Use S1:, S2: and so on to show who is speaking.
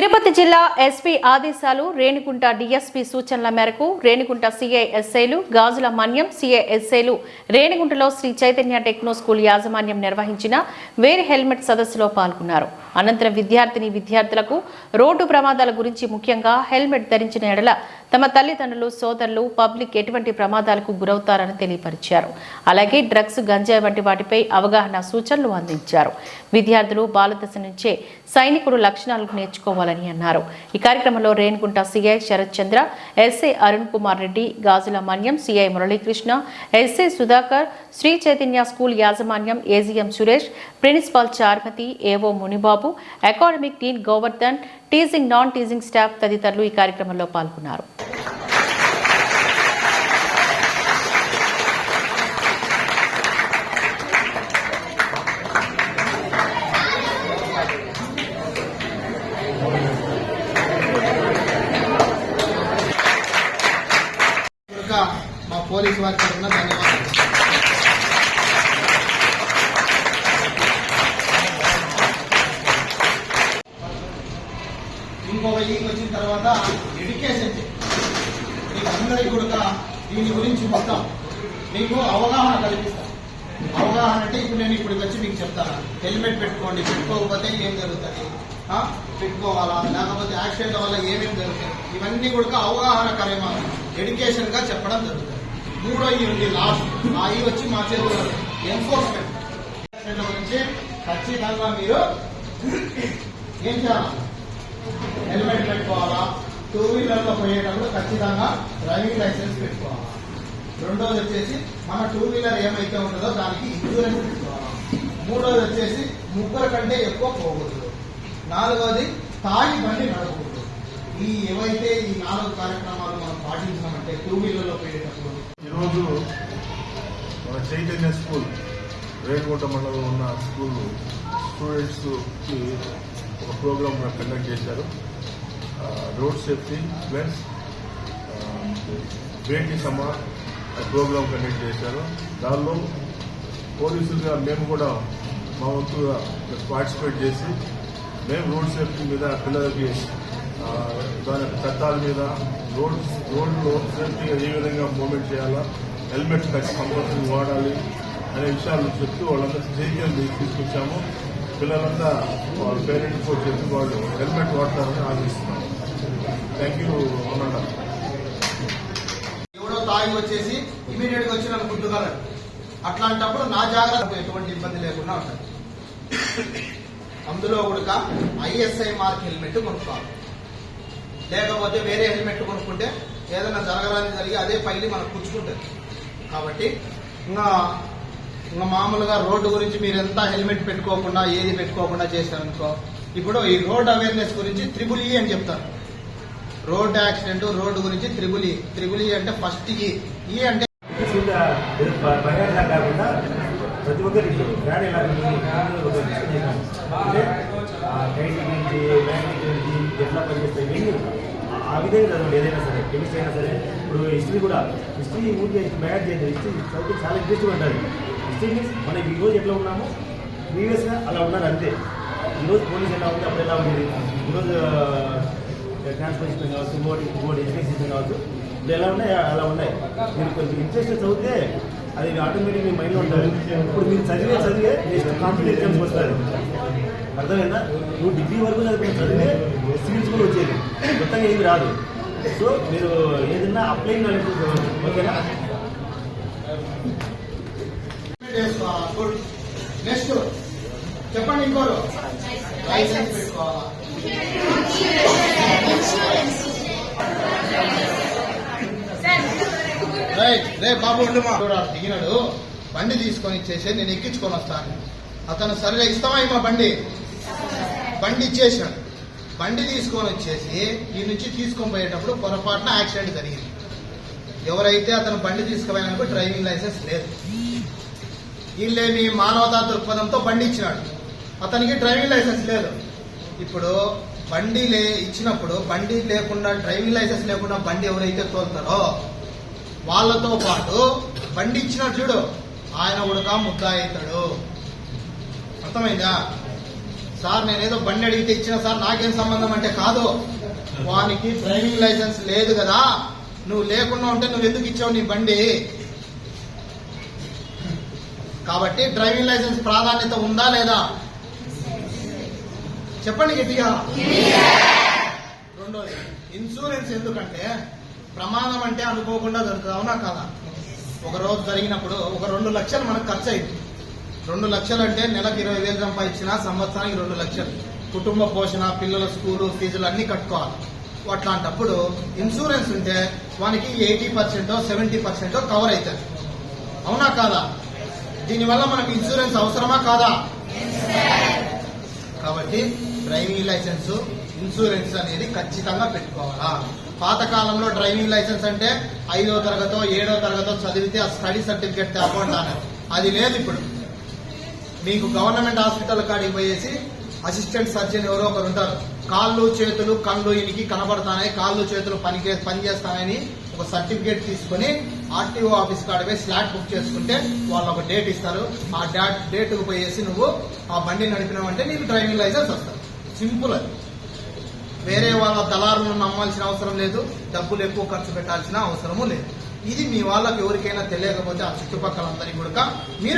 S1: తిరుపతి జిల్లా ఎస్పీ ఆదేశాలు రేణిగుంట డిఎస్పీ సూచనల మేరకు రేణిగుంట సిఐఎస్ఐలు గాజుల మన్యం సిఐఎస్ఐలు రేణిగుంటలో శ్రీ చైతన్య టెక్నో స్కూల్ యాజమాన్యం నిర్వహించిన వేర్ హెల్మెట్ సదస్సులో పాల్గొన్నారు. అనంతరం విద్యార్థిని విద్యార్థులకు రోడ్డు ప్రమాదాల గురించి ముఖ్యంగా హెల్మెట్ ధరించిన ఎడల తమ తల్లిదండ్రులు సోదరులు పబ్లిక్ ఎటువంటి ప్రమాదాలకు గురవుతారని తెలియపరిచారు. అలాగే డ్రగ్స్ గంజాయి వంటి వాటిపై అవగాహన సూచనలు అందించారు. విద్యార్థులు బాలదశ నుంచే సైనికుడు లక్షణాలకు నేర్చుకోవాలని అన్నారు. ఈ కార్యక్రమంలో Renigunta CI Sharath Chandra SI Arun Kumar Reddy Gajula Manyam CI Muralikrishna SI Sudhakar Sri Chaitanya school యాజమాన్యం AGM Suresh principal Charmathi AO Munibabu academic dean Govardhan teaching non teaching staff తదితరులు ఈ కార్యక్రమంలో పాల్గొన్నారు.
S2: మా పోలీసు వారి తరఫున ధన్యవాదాలు. ఇంకొక వచ్చిన తర్వాత ఎడ్యుకేషన్ మీకు అందరికీ కూడా దీని గురించి మొత్తం మీకు అవగాహన కల్పిస్తాను. అవగాహన అంటే ఇప్పుడు నేను ఇప్పటికి వచ్చి మీకు చెప్తాను. హెల్మెట్ పెట్టుకోండి. పెట్టుకోకపోతే ఏం జరుగుతుంది? పెట్టుకోవాలా? లేకపోతే యాక్సిడెంట్ వల్ల ఏమేమి జరుగుతాయి? ఇవన్నీ కూడా అవగాహన కరేమా ఎడ్యుకేషన్గా చెప్పడం జరుగుతుంది. మూడో ఈ ఉంది లాస్ట్ ఆ ఈ వచ్చి మా చేతిలో ఎన్ఫోర్స్మెంట్ గురించి ఖచ్చితంగా మీరు ఏం చేయాలి? హెల్మెట్ పెట్టుకోవాలా? టూ వీలర్లో పోయేటప్పుడు ఖచ్చితంగా డ్రైవింగ్ లైసెన్స్ పెట్టుకోవాలా? రెండోది వచ్చేసి మన టూ వీలర్ ఏమైతే ఉంటుందో దానికి ఇన్సూరెన్స్ పెట్టుకోవాలా? మూడోది వచ్చేసి ముగ్గురు కంటే ఎక్కువ పోకూడదు. నాలుగోది తాగి బండి నడకూడదు ఈ ఏవైతే ఈ నాలుగు కార్యక్రమాలు మనం పాటించామంటే టూ వీలర్లో పోయేటప్పుడు.
S3: ఈరోజు మన చైతన్య స్కూల్ రేణుగుంట మండలంలో ఉన్న స్కూల్ స్టూడెంట్స్కి ఒక ప్రోగ్రామ్ కండక్ట్ చేశారు. రోడ్ సేఫ్టీ ప్లస్ ఆ, బేటీ సమా ప్రోగ్రామ్ కండక్ట్ చేశారు. దానిలో పోలీసులుగా మేము కూడా మా వంతుగా పార్టిసిపేట్ చేసి మేము రోడ్ సేఫ్టీ మీద పిల్లలకి దాని చట్టాల మీద రోడ్ రోడ్లో సేఫ్టీగా ఏ విధంగా మూవ్మెంట్ చేయాలా హెల్మెట్ కంపల్సరీ వాడాలి అనే విషయాలు చెప్తూ వాళ్ళందరూ చైతన్యం తీసుకొచ్చాము. పిల్లలంతా వాళ్ళ పేరెంట్స్ చెప్పి వాళ్ళు హెల్మెట్ వాడతారని ఆశిస్తున్నాము థ్యాంక్ యూ అనండి
S2: ఎవడో తాగి వచ్చేసి ఇమీడియట్గా వచ్చి నన్ను గుద్దుగలడు అట్లాంటప్పుడు నా జాగ్రత్త ఎటువంటి ఇబ్బంది లేకుండా ఉంటుంది అందులో కూడా ఐఎస్ఐ మార్క్ హెల్మెట్ కొనుక్కోవాలి. లేకపోతే వేరే హెల్మెట్ కొనుక్కుంటే ఏదైనా జరగరాని జరిగి అదే పైలి మనకు పుచ్చుకుంటుంది. కాబట్టి ఇంకా ఇంకా మామూలుగా రోడ్డు గురించి మీరు ఎంత హెల్మెట్ పెట్టుకోకుండా ఏది పెట్టుకోకుండా చేశారనుకో ఇప్పుడు ఈ రోడ్ అవేర్నెస్ గురించి త్రిబుల్ ఈ అని చెప్తారు. రోడ్ యాక్సిడెంట్ రోడ్డు గురించి త్రిబుల్ ఈ. త్రిబుల్ ఈ అంటే ఫస్ట్ ఈ. ఈ అంటే
S4: కాకుండా ప్రతి ఫ్యాన్ ఎలా అంటే ఎట్లా పనిచేస్తాయి ఆ విధంగా చదవండి ఏదైనా సరే కెమిస్ట్రీ అయినా సరే. ఇప్పుడు హిస్టరీ కూడా హిస్టరీ ఊరికే బ్యాడ్ చేయదు. హిస్టరీ చదివితే చాలా ఇంట్రెస్ట్గా ఉంటుంది. హిస్టరీ మీన్స్ మనం ఈరోజు ఎట్లా ఉన్నామో? ప్రీవియస్గా అలా ఉన్నారు అంతే. ఈరోజు పోలీస్ ఎలా ఉంది? అప్పుడు ఎలా ఉండేది? ఈరోజు ట్రాన్స్పోర్టేషన్ కావచ్చు బోర్డు బోర్డు ఎడ్యుకేషన్ సిస్టమ్ కావచ్చు ఇప్పుడు ఎలా ఉన్నాయి? అలా ఉన్నాయి. మీరు కొంచెం ఇంట్రెస్ట్ చదివితే అది ఆటోమేటిక్ మీ మైండ్లో ఉంటుంది. ఇప్పుడు మీరు చదివే చదివే నెక్స్ట్ కాంపిటేటివ్ ఎగ్జామ్స్ వస్తారు అర్థమైందా? నువ్వు డిగ్రీ వరకు చదివే చదివే కొత్తగా ఏది రాదు. సో మీరు ఏదన్నా చదవండి ఓకేనా?
S2: నెక్స్ట్ చెప్పండి ఇంకోరు. లైసెన్స్ పెట్టుకోవాలా రైట్ రే బాబు దిగినాడు. బండి తీసుకొని ఇచ్చేసి నేను ఎక్కించుకొని వస్తాను. అతను సరిగా ఇస్తావా మా బండి? బండి ఇచ్చేసాడు. బండి తీసుకొని వచ్చేసి ఈ నుంచి తీసుకొని పోయేటప్పుడు పొరపాటున యాక్సిడెంట్ జరిగింది. ఎవరైతే అతను బండి తీసుకుపోయినప్పుడు డ్రైవింగ్ లైసెన్స్ లేదు. వీళ్ళేమి మానవతా దృక్పథంతో బండి ఇచ్చినాడు. అతనికి డ్రైవింగ్ లైసెన్స్ లేదు. ఇప్పుడు బండి లే ఇచ్చినప్పుడు బండి లేకుండా డ్రైవింగ్ లైసెన్స్ లేకుండా బండి ఎవరైతే తోలుతారో వాళ్ళతో పాటు బండి ఇచ్చినట్లుడు ఆయన కూడా ముద్ద అవుతాడు. అర్థమైందా? సార్ నేనేదో బండి అడిగితే ఇచ్చిన సార్ నాకేం సంబంధం అంటే కాదు. వానికి డ్రైవింగ్ లైసెన్స్ లేదు కదా. నువ్వు లేకుండా ఉంటే నువ్వు ఎందుకు ఇచ్చావు నీ బండి? కాబట్టి డ్రైవింగ్ లైసెన్స్ ప్రాధాన్యత ఉందా లేదా? చెప్పండి గట్టిగా. రెండోది ఇన్సూరెన్స్ ఎందుకంటే ప్రమాదం అంటే అనుకోకుండా దొరుకుతుంది అవునా ఒక రోజు జరిగినప్పుడు ఒక రెండు లక్షలు మనకు ఖర్చు అయింది. రెండు లక్షలు అంటే నెలకు ఇరవై వేలు సంపాదించిన సంవత్సరానికి రెండు లక్షలు. కుటుంబ పోషణ పిల్లల స్కూలు ఫీజులు అన్ని కట్టుకోవాలి. అట్లాంటప్పుడు ఇన్సూరెన్స్ ఉంటే వానికి eighty percent seventy percent cover అవుతుంది. అవునా కాదా? దీనివల్ల మనకు ఇన్సూరెన్స్ అవసరమా కాదా? కాబట్టి డ్రైవింగ్ లైసెన్స్ ఇన్సూరెన్స్ అనేది ఖచ్చితంగా పెట్టుకోవాలా. పాతకాలంలో డ్రైవింగ్ లైసెన్స్ అంటే ఐదో తరగతో ఏడో తరగతో చదివితే ఆ స్టడీ సర్టిఫికేట్ తేకుండా అది లేదు ఇప్పుడు. మీకు గవర్నమెంట్ హాస్పిటల్ కాడికి పోయేసి అసిస్టెంట్ సర్జన్ ఎవరో ఒకరు ఉంటారు. కాళ్ళు చేతులు కళ్ళు ఇనికి కనబడతాయి కాళ్ళు చేతులు పని పనిచేస్తానని ఒక సర్టిఫికేట్ తీసుకొని ఆర్టీఓ ఆఫీస్ కాడ పోయి స్లాట్ బుక్ చేసుకుంటే వాళ్ళు ఒక డేట్ ఇస్తారు. ఆ డేట్ డేట్ పోయేసి నువ్వు ఆ బండి నడిపినావంటే నీకు డ్రైవింగ్ లైసెన్స్ వస్తుంది. సింపుల్ అది. వేరే వాళ్ళ దళారులను నమ్మాల్సిన అవసరం లేదు. డబ్బులు ఎక్కువ ఖర్చు పెట్టాల్సిన అవసరము లేదు. ఇది మీ వాళ్ళకి ఎవరికైనా తెలియకపోతే ఆ చుట్టుపక్కల అందరికీ కూడా మీరు